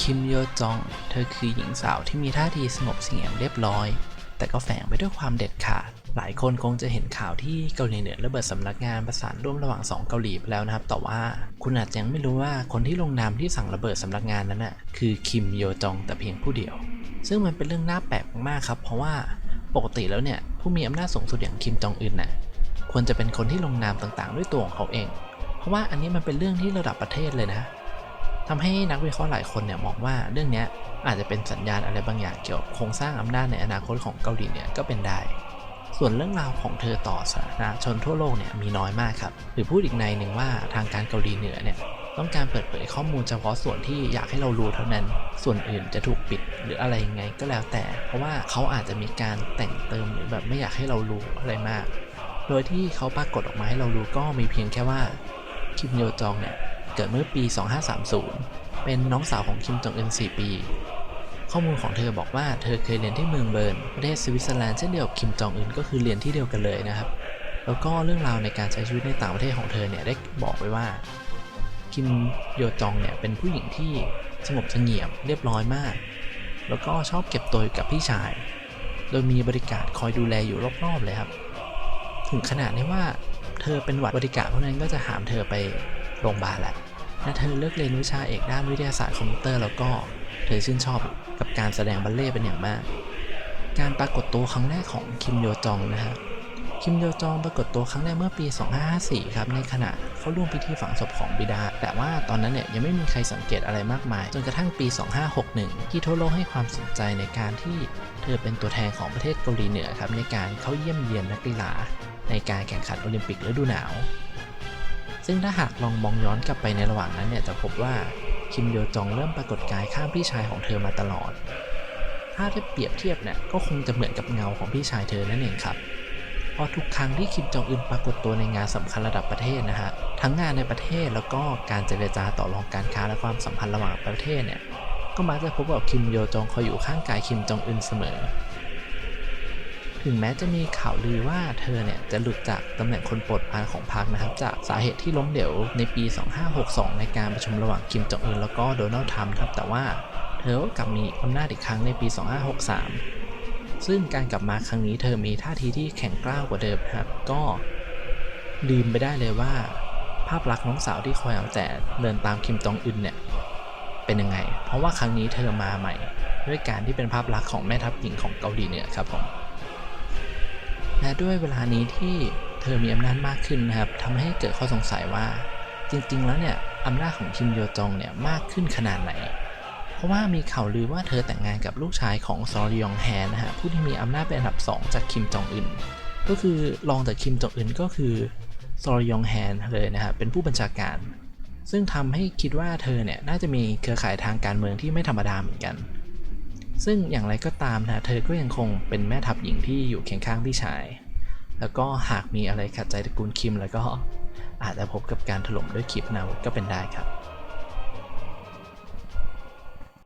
คิมโยจอง เธอคือหญิงสาวที่มีท่าทีสงบเสงี่ยมเรียบร้อย แต่ก็แฝงไปด้วยความเด็ดขาด หลายคนคงจะเห็นข่าวที่เกาหลีเหนือระเบิดสำนักงานประสานร่วมระหว่างสองเกาหลีไปแล้วนะครับ แต่ว่าคุณอาจจะยังไม่รู้ว่าคนที่ลงนามที่สั่งระเบิดสำนักงานนั้นน่ะคือคิมโยจองแต่เพียงผู้เดียว ซึ่งมันเป็นเรื่องน่าแปลกมากครับ เพราะว่าปกติแล้วเนี่ยผู้มีอำนาจสูงสุดอย่างคิมจองอึนน่ะควรจะเป็นคนที่ลงนามต่างๆ ด้วยตัวของเขาเอง เพราะว่าอันนี้มันเป็นเรื่องที่ระดับประเทศเลยนะ ทำให้นักวิเคราะห์หลายคนเนี่ยมองว่าเรื่องนี้อาจจะเป็นสัญญาณอะไรบางอย่างเกี่ยวกับโครงสร้างอำนาจในอนาคตของเกาหลีเหนือก็เป็นได้ ส่วนเรื่องราวของเธอต่อสาธารณชนทั่วโลกเนี่ยมีน้อยมากครับ หรือพูดอีกในหนึ่งว่าทางการเกาหลีเหนือเนี่ยต้องการเปิดเผยข้อมูลเฉพาะส่วนที่อยากให้เรารู้เท่านั้น ส่วนอื่นจะถูกปิดหรืออะไรยังไงก็แล้วแต่ เพราะว่าเขาอาจจะมีการแต่งเติมหรือแบบไม่อยากให้เรารู้อะไรมาก โดยที่เขาปรากฏออกมาให้เรารู้ก็มีเพียงแค่ว่าคิมโยจองเนี่ย เกิดเมื่อปี 2530 เป็นน้องสาวของคิมจองอึน 4 ปี ข้อมูลของเธอบอกว่าเธอเคยเรียนที่เมืองเบิร์น ประเทศสวิตเซอร์แลนด์เช่นเดียวกับคิมจองอึนก็คือเรียนที่เดียวกันเลยนะครับ แล้วก็เรื่องราวในการใช้ชีวิตในต่างประเทศของเธอเนี่ยได้บอกไว้ว่าคิมโยจองเนี่ยเป็นผู้หญิงที่สงบเสงี่ยมเรียบร้อยมาก แล้วก็ชอบเก็บตัวอยู่กับพี่ชาย โดยมีบริการคอยดูแลอยู่รอบๆเลยครับ ถึงขนาดที่ว่าเธอเป็นหวัดบริการพวกนั้นก็จะหามเธอไป โรงพยาบาลแหละและเธอเลือกเรียนวิชาเอกด้านวิทยาศาสตร์คอมพิวเตอร์แล้วก็ เธอชื่นชอบกับการแสดงบัลเล่ต์เป็นอย่างมาก การปรากฏตัวครั้งแรกของคิมโยจองนะฮะ คิมโยจองปรากฏตัวครั้งแรกเมื่อปี 2554 ครับในขณะเขาร่วมพิธีฝังศพของบิดา แต่ว่าตอนนั้นเนี่ยยังไม่มีใครสังเกตอะไรมากมาย จนกระทั่งปี 2561 ที่ทั่วโลกให้ความสนใจในการที่เธอเป็นตัวแทนของประเทศเกาหลีเหนือครับในการเข้าเยี่ยมเยียนนักกีฬาในการแข่งขันโอลิมปิกฤดูหนาว ซึ่งถ้าหากลองมองย้อนกลับไปในระหว่างนั้นเนี่ยจะพบว่าคิมโยจองเริ่มปรากฏกายข้างพี่ชายของเธอมาตลอด ถ้าจะเปรียบเทียบเนี่ยก็คงจะเหมือนกับเงาของพี่ชายเธอนั่นเองครับ เพราะทุกครั้งที่คิมจองอึนปรากฏตัวในงานสำคัญระดับประเทศนะฮะ ทั้งงานในประเทศแล้วก็การเจรจาต่อรองการค้าและความสัมพันธ์ระหว่างประเทศเนี่ย ก็มักจะพบกับคิมโยจองคอยอยู่ข้างกายคิมจองอึนเสมอ ถึงแม้จะมีข่าวลือว่าเธอเนี่ยจะหลุดจากตำแหน่งคนโปรดปรานของพรรคนะครับ จากสาเหตุที่ล้มเหลวในปี 2562 ในการประชุมระหว่างคิมจองอึนแล้วก็โดนัลด์ทรัมป์ครับแต่ว่าเธอก็กลับมีอำนาจอีกครั้งในปี 2563 ซึ่งการกลับมาครั้งนี้เธอมีท่าทีที่แข็งกร้าวกว่าเดิมครับก็ลืมไปได้เลยว่า ภาพลักษณ์น้องสาวที่คอยเอาแต่เดินตามคิมจองอึนเนี่ยเป็นยังไง เพราะว่าครั้งนี้เธอมาใหม่ ด้วยการที่เป็นภาพลักษณ์ของแม่ทัพหญิงของเกาหลีเหนือครับผม และด้วยเวลานี้ที่เธอมีอำนาจมากขึ้นนะครับทำให้เกิดข้อสงสัยว่า จริง ๆ แล้วเนี่ยอำนาจของคิมโยจองเนี่ยมากขึ้นขนาดไหน เพราะว่ามีข่าวลือว่าเธอแต่งงานกับลูกชายของซอรยองแฮนะฮะผู้ที่มีอำนาจเป็นอันดับ 2 จากคิมจองอึนก็คือรองจากคิมจองอึนก็คือซอรยองแฮนเลยนะฮะเป็นผู้บัญชาการ ซึ่งทำให้คิดว่าเธอเนี่ยน่าจะมีเครือข่ายทางการเมืองที่ไม่ธรรมดาเหมือนกัน ซึ่งอย่างไรก็ตามนะเธอก็ยังคงเป็นแม่ทัพหญิงที่อยู่เคียงข้างพี่ชาย แล้วก็หากมีอะไรขัดใจตระกูลคิมแล้วก็อาจจะพบกับการถล่มด้วยขีปนาวุธก็เป็นได้ครับ